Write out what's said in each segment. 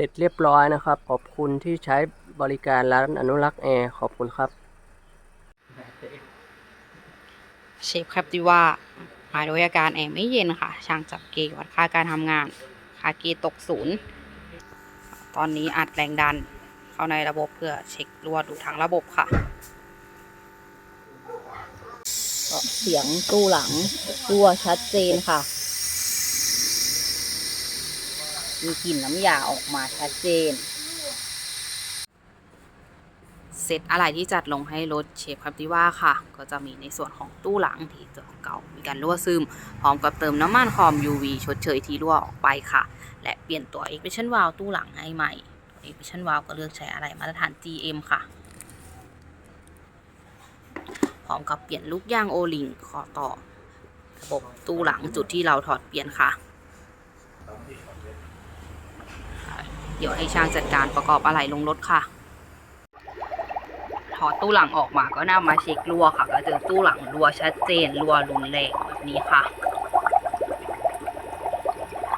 ร็จเรียบร้อยนะครับ ขอบคุณที่ใช้บริการร้านอนุรักษ์แอร์ขอบคุณครับเชฟแคปติว่ามาด้วยอาการแอร์ไม่เย็นค่ะ ช่างจับเกจวัดค่าการทำงาน ค่าเกจตกศูนย์ ตอนนี้อัดแรงดันเข้าในระบบเพื่อเช็ครั่วดูทั้งระบบค่ะเสียงตู้หลังรั่วชัดเจนค่ะ มีกลิ่นน้ำยาออกมาชัดเจน เซตอะไรที่จัดลงให้รถเชฟครับที่ว่าค่ะ ก็จะมีในส่วนของตู้หลังที่เจอเก่ามีการรั่วซึม พร้อมกับเติมน้ำมันคอม UV ชดเชยที่รั่วออกไปค่ะ และเปลี่ยนตัว Expression Valve ตู้หลังให้ใหม่ตัว Expression Valve ก็เลือกใช้อะไรมาตรฐาน GM ค่ะพร้อมกับเปลี่ยนลูกยางโอลิงขอต่อระบบตู้หลังจุดที่เราถอดเปลี่ยนค่ะ เดี๋ยวให้ช่างจัดการประกอบอะไหล่ลงรถค่ะ ถอดตู้หลังออกมาก็นำมาเช็ครั่วค่ะ ก็เจอตู้หลังรั่วชัดเจนรั่วรุนแรงแบบนี้ค่ะ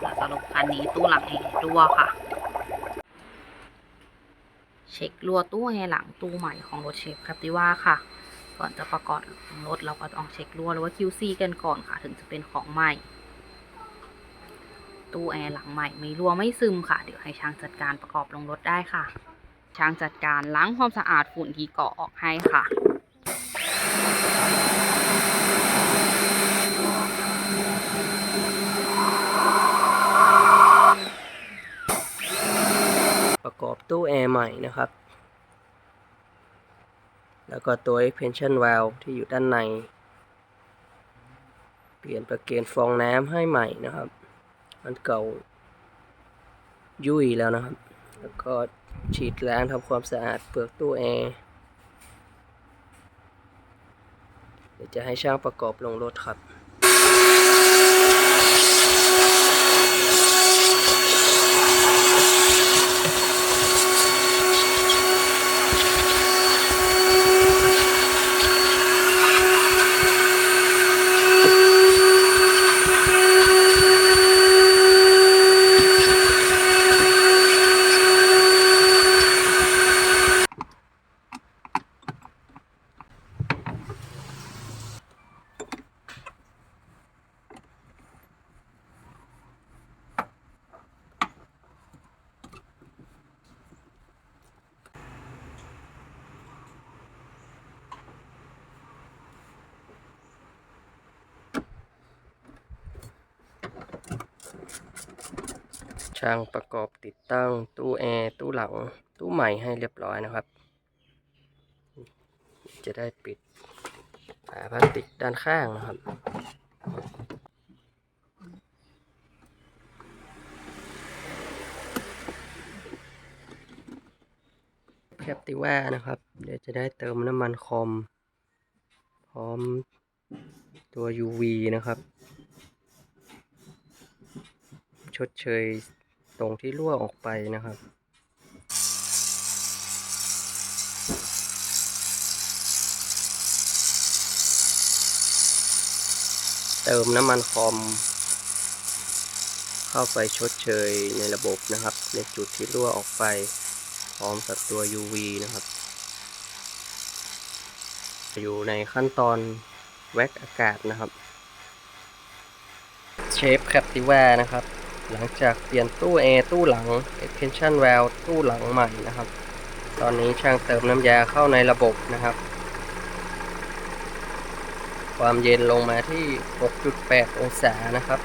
แล้วสรุปคันนี้ตู้หลังแอร์รั่วค่ะ เช็ครั่วตู้แอร์หลังตู้ใหม่ของรถเชฟครับที่ว่าค่ะก่อนจะประกอบรถเราก็ต้องเช็ครั่วหรือว่า QC กันก่อนค่ะ ถึงจะเป็นของใหม่ ตู้แอร์หลังใหม่ไม่รั่วไม่ซึมค่ะ เดี๋ยวให้ช่างจัดการประกอบลงรถได้ค่ะ ช่างจัดการล้างความสะอาดฝุ่นที่เกาะออกให้ค่ะประกอบตู้แอร์ใหม่นะครับ แล้วก็ตัว expansion valve ที่อยู่ด้านใน เปลี่ยนประเกนฟองน้ำให้ใหม่นะครับ มันเก่า ยุ่ยแล้วนะครับ แล้วก็ฉีดล้างทำความสะอาดเปลือกตู้แอร์เดี๋ยวจะให้ช่างประกอบลงรถครับ ช่างประกอบติดตั้งตู้แอร์ตู้หลัง ตู้ใหม่ให้เรียบร้อยนะครับ จะได้ปิดฝาพลาสติกด้านข้างนะครับ แคปติว่านะครับ เดี๋ยวจะได้เติมน้ำมันคอม พร้อมตัว UV นะครับ ชดเชย ตรงที่รั่วออกไปนะครับ เติมน้ำมันคอม เข้าไปชดเชยในระบบนะครับ ในจุดที่รั่วออกไป พร้อมกับตัว UV นะครับ อยู่ในขั้นตอนแว็กอากาศนะครับ เชฟแคปติว่านะครับ หลังจากเปลี่ยนตู้แอร์ตู้หลัง extension valve ตู้หลังใหม่นะครับ ตอนนี้ช่างเติมน้ำยาเข้าในระบบนะครับ ความเย็นลงมาที่ 6.8 องศานะครับ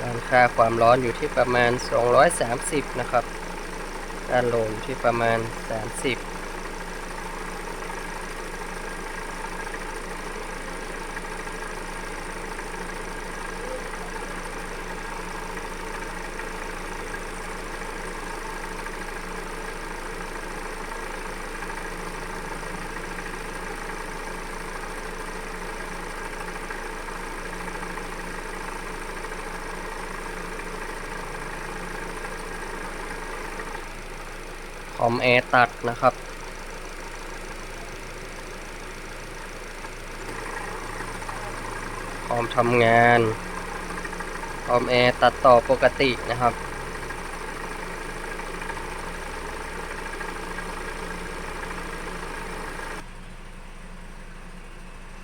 ด้านค่าความร้อนอยู่ที่ประมาณ 230 นะครับ ด้านโลอยู่ที่ประมาณ 30 คอมแอร์ตัดนะครับพร้อมทำงานพร้อมแอร์ตัดต่อปกตินะครับ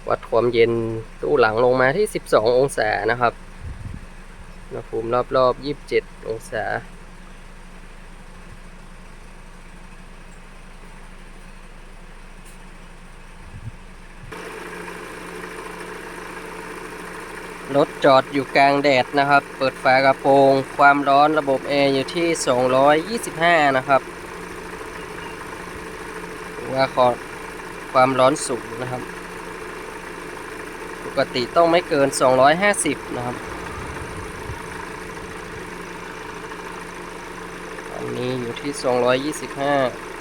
วัดความเย็นตู้หลังลงมาที่ 12 องศานะครับ อุณหภูมิรอบๆ 27 องศา รถจอดอยู่กลางแดดนะครับ เปิดฝากระโปรง ความร้อนระบบแอร์อยู่ที่ 225 นะครับว่าขอความร้อนสูงนะครับ ปกติต้องไม่เกิน 250 นะครับอันนี้อยู่ที่ 225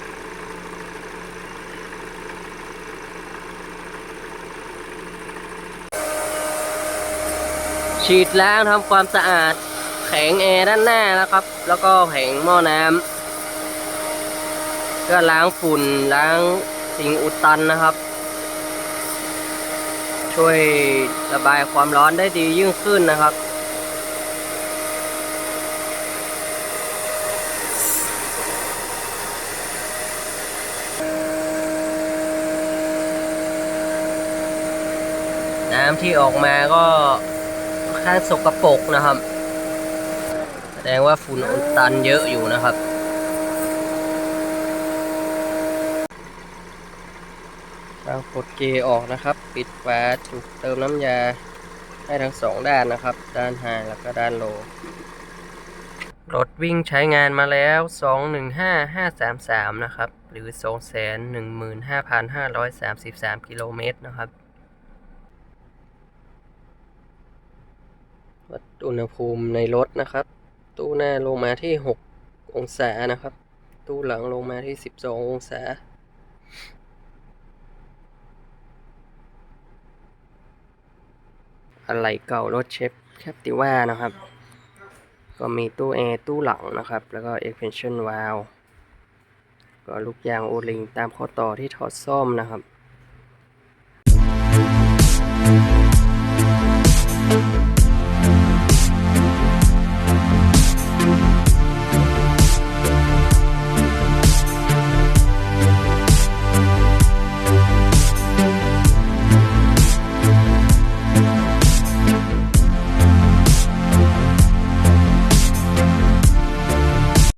ฉีดล้างทำความสะอาดแผงแอร์ด้านหน้าแล้วครับ แล้วก็แผงหม้อน้ำก็ล้างฝุ่นล้างสิ่งอุดตันนะครับ ช่วยระบายความร้อนได้ดียิ่งขึ้นนะครับน้ำที่ออกมาก็ ข้างสกปรกนะครับ แสดงว่าฝุ่นอุดตันเยอะอยู่นะครับเรากดเกย์ออกนะครับ ปิดฝาจุกเติมน้ำยาให้ทั้งสองด้านนะครับ ด้านไฮแล้วก็ด้านโลรถวิ่งใช้งานมาแล้ว 215533 นะครับ หรือ 215,533 กิโลเมตรนะครับ วัดอุณหภูมิในรถนะครับ ตู้หน้าลงมาที่ 6 องศานะครับ ตู้หลังลงมาที่ 12 องศาอะไรเก่ารถเชฟแคปติว่านะครับ ก็มีตู้แอร์ตู้หลังนะครับ แล้วก็ expansion valve ก็ลูกยางโอลิงตามข้อต่อที่ถอดซ่อมนะครับ